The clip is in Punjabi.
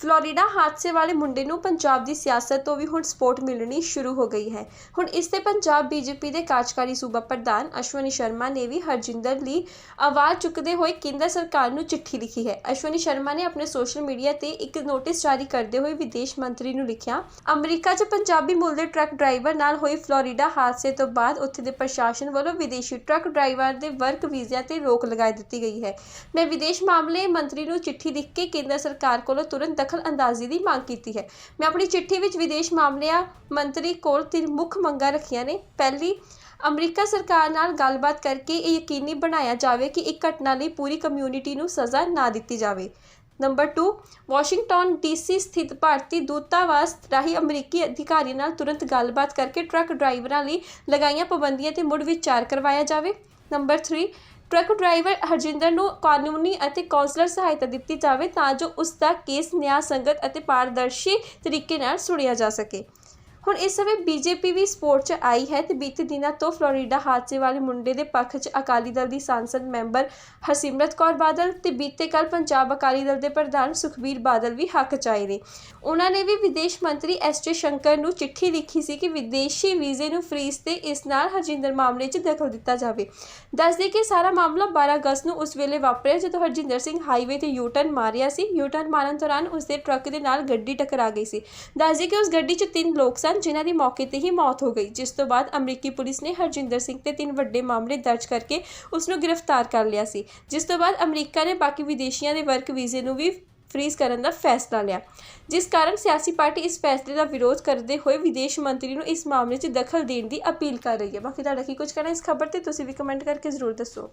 ਫਲੋਰੀਡਾ ਹਾਦਸੇ ਵਾਲੇ ਮੁੰਡੇ ਨੂੰ ਪੰਜਾਬ ਦੀ ਸਿਆਸਤ ਤੋਂ ਵੀ ਹੁਣ ਸਪੋਰਟ ਮਿਲਣੀ ਸ਼ੁਰੂ ਹੋ ਗਈ ਹੈ। ਹੁਣ ਇਸ ਤੇ ਪੰਜਾਬ ਬੀਜੇਪੀ ਦੇ ਕਾਰਜਕਾਰੀ ਸੂਬਾ ਪ੍ਰਧਾਨ ਅਸ਼ਵਨੀ ਸ਼ਰਮਾ ਨੇ ਵੀ ਹਰਜਿੰਦਰ ਲਈ ਆਵਾਜ਼ ਚੁੱਕਦੇ ਹੋਏ ਕੇਂਦਰ ਸਰਕਾਰ ਨੂੰ ਚਿੱਠੀ ਲਿਖੀ ਹੈ। ਅਸ਼ਵਨੀ ਸ਼ਰਮਾ ਨੇ ਆਪਣੇ ਸੋਸ਼ਲ ਮੀਡੀਆ ਤੇ ਇੱਕ ਨੋਟਿਸ ਜਾਰੀ ਕਰਦੇ ਹੋਏ ਵਿਦੇਸ਼ ਮੰਤਰੀ ਨੂੰ ਲਿਖਿਆ, ਅਮਰੀਕਾ 'ਚ ਪੰਜਾਬੀ ਮੂਲ ਦੇ ਟਰੱਕ ਡਰਾਈਵਰ ਨਾਲ ਹੋਈ ਫਲੋਰੀਡਾ ਹਾਦਸੇ ਤੋਂ ਬਾਅਦ ਉੱਥੇ ਦੇ ਪ੍ਰਸ਼ਾਸਨ ਵੱਲੋਂ ਵਿਦੇਸ਼ੀ ਟਰੱਕ ਡਰਾਈਵਰ ਦੇ ਵਰਕ ਵੀਜ਼ਿਆਂ ਤੇ ਰੋਕ ਲਗਾ ਦਿੱਤੀ ਗਈ ਹੈ। ਮੈਂ ਵਿਦੇਸ਼ ਮਾਮਲੇ ਮੰਤਰੀ ਨੂੰ ਚਿੱਠੀ ਲਿਖ ਕੇ ਕੇਂਦਰ ਸਰਕਾਰ ਕੋਲੋਂ ਤੁਰੰਤ ਦਖਲ ਅੰਦਾਜ਼ੀ ਦੀ ਮੰਗ ਕੀਤੀ ਹੈ। ਮੈਂ ਆਪਣੀ ਚਿੱਠੀ ਵਿੱਚ ਵਿਦੇਸ਼ ਮਾਮਲਿਆਂ ਮੰਤਰੀ ਕੋਲ ਤਿੰਨ ਮੁੱਖ ਮੰਗਾਂ ਰੱਖੀਆਂ ਨੇ। ਪਹਿਲੀ, ਅਮਰੀਕਾ ਸਰਕਾਰ ਨਾਲ ਗੱਲਬਾਤ ਕਰਕੇ ਇਹ ਯਕੀਨੀ ਬਣਾਇਆ ਜਾਵੇ ਕਿ ਇੱਕ ਘਟਨਾ ਲਈ ਪੂਰੀ ਕਮਿਊਨਿਟੀ ਨੂੰ ਸਜ਼ਾ ਨਾ ਦਿੱਤੀ ਜਾਵੇ। ਨੰਬਰ 2 ਵਾਸ਼ਿੰਗਟਨ ਡੀਸੀ ਸਥਿਤ ਭਾਰਤੀ ਦੂਤਾਵਾਸ ਰਾਹੀਂ ਅਮਰੀਕੀ ਅਧਿਕਾਰੀ ਨਾਲ ਤੁਰੰਤ ਗੱਲਬਾਤ ਕਰਕੇ ਟਰੱਕ ਡਰਾਈਵਰਾਂ ਲਈ ਲਗਾਈਆਂ ਪਾਬੰਦੀਆਂ ਤੇ ਮੁੜ ਵਿਚਾਰ ਕਰਵਾਇਆ ਜਾਵੇ। ਨੰਬਰ 3 ਟਰੱਕ ਡਰਾਈਵਰ ਹਰਜਿੰਦਰ ਨੂੰ ਕਾਨੂੰਨੀ ਅਤੇ ਕੌਂਸਲਰ ਸਹਾਇਤਾ ਦਿੱਤੀ ਜਾਵੇ ਤਾਂ ਜੋ ਉਸ ਦਾ ਕੇਸ ਨਿਆਂ ਸੰਗਤ ਅਤੇ ਪਾਰਦਰਸ਼ੀ ਤਰੀਕੇ ਨਾਲ ਸੁਣਿਆ ਜਾ ਸਕੇ। ਹੁਣ ਇਸ ਸਮੇਂ ਬੀਜੇਪੀ ਵੀ ਸਪੋਰਟ 'ਚ ਆਈ ਹੈ ਤੇ ਬੀਤੇ ਦਿਨਾਂ ਤੋਂ ਫਲੋਰੀਡਾ ਹਾਦਸੇ ਵਾਲੇ ਮੁੰਡੇ ਦੇ ਪੱਖ 'ਚ ਅਕਾਲੀ ਦਲ ਦੀ ਸੰਸਦ ਮੈਂਬਰ ਹਰਸਿਮਰਤ ਕੌਰ ਬਾਦਲ ਤੇ ਬੀਤੇ ਕੱਲ ਪੰਜਾਬ ਅਕਾਲੀ ਦਲ ਦੇ ਪ੍ਰਧਾਨ ਸੁਖਬੀਰ ਬਾਦਲ ਵੀ ਹੱਕ 'ਚ ਆਏ ਨੇ। ਉਹਨਾਂ ਨੇ ਵੀ ਵਿਦੇਸ਼ ਮੰਤਰੀ ਐਸ ਜੇ ਸ਼ੰਕਰ ਨੂੰ ਚਿੱਠੀ ਲਿਖੀ ਸੀ ਕਿ ਵਿਦੇਸ਼ੀ ਵੀਜ਼ੇ ਨੂੰ ਫ੍ਰੀਜ਼ ਤੇ ਇਸ ਨਾਲ ਹਰਜਿੰਦਰ ਮਾਮਲੇ 'ਚ ਦਖਲ ਦਿੱਤਾ ਜਾਵੇ। ਦੱਸਦੇ ਕਿ ਸਾਰਾ ਮਾਮਲਾ 12 ਅਗਸਤ ਨੂੰ ਉਸ ਵੇਲੇ ਵਾਪਰਿਆ ਜਦੋਂ ਹਰਜਿੰਦਰ ਸਿੰਘ ਹਾਈਵੇ ਤੇ ਯੂ-ਟਰਨ ਮਾਰਿਆ ਸੀ। ਯੂ-ਟਰਨ ਮਾਰਨ ਦੌਰਾਨ ਉਸ ਦੇ ਟਰੱਕ ਦੇ ਨਾਲ ਗੱਡੀ ਟਕਰਾ ਗਈ ਸੀ। ਦੱਸਦੇ ਕਿ ਉਸ ਗੱਡੀ 'ਚ ਤਿੰਨ ਲੋਕ ਸਨ। ਸਨ ਜਿਨ੍ਹਾਂ ਦੀ ਮੌਕੇ ਤੇ ਹੀ ਮੌਤ ਹੋ ਗਈ। ਜਿਸ ਤੋਂ ਬਾਅਦ ਅਮਰੀਕੀ ਪੁਲਿਸ ਨੇ ਹਰਜਿੰਦਰ ਸਿੰਘ ਤੇ ਤਿੰਨ ਵੱਡੇ ਮਾਮਲੇ ਦਰਜ ਕਰਕੇ ਉਸ ਨੂੰ ਗ੍ਰਿਫਤਾਰ ਕਰ ਲਿਆ ਸੀ। ਜਿਸ ਤੋਂ ਬਾਅਦ ਅਮਰੀਕਾ ਨੇ ਬਾਕੀ ਵਿਦੇਸ਼ੀਆਂ ਦੇ ਵਰਕ ਵੀਜ਼ੇ ਨੂੰ ਵੀ ਫ੍ਰੀਜ਼ ਕਰਨ ਦਾ ਫੈਸਲਾ ਲਿਆ। ਜਿਸ ਕਾਰਨ ਸਿਆਸੀ ਪਾਰਟੀ ਇਸ ਫੈਸਲੇ ਦਾ ਵਿਰੋਧ ਕਰਦੇ ਹੋਏ ਵਿਦੇਸ਼ ਮੰਤਰੀ ਨੂੰ ਇਸ ਮਾਮਲੇ 'ਚ ਦਖਲ ਦੇਣ ਦੀ ਅਪੀਲ ਕਰ ਰਹੀ ਹੈ। ਬਾਕੀ ਤੁਹਾਡਾ ਕੀ ਕੁਝ ਕਹਿਣਾ ਇਸ ਖਬਰ ਤੇ, ਤੁਸੀਂ ਵੀ ਕਮੈਂਟ ਕਰਕੇ ਜ਼ਰੂਰ ਦੱਸੋ।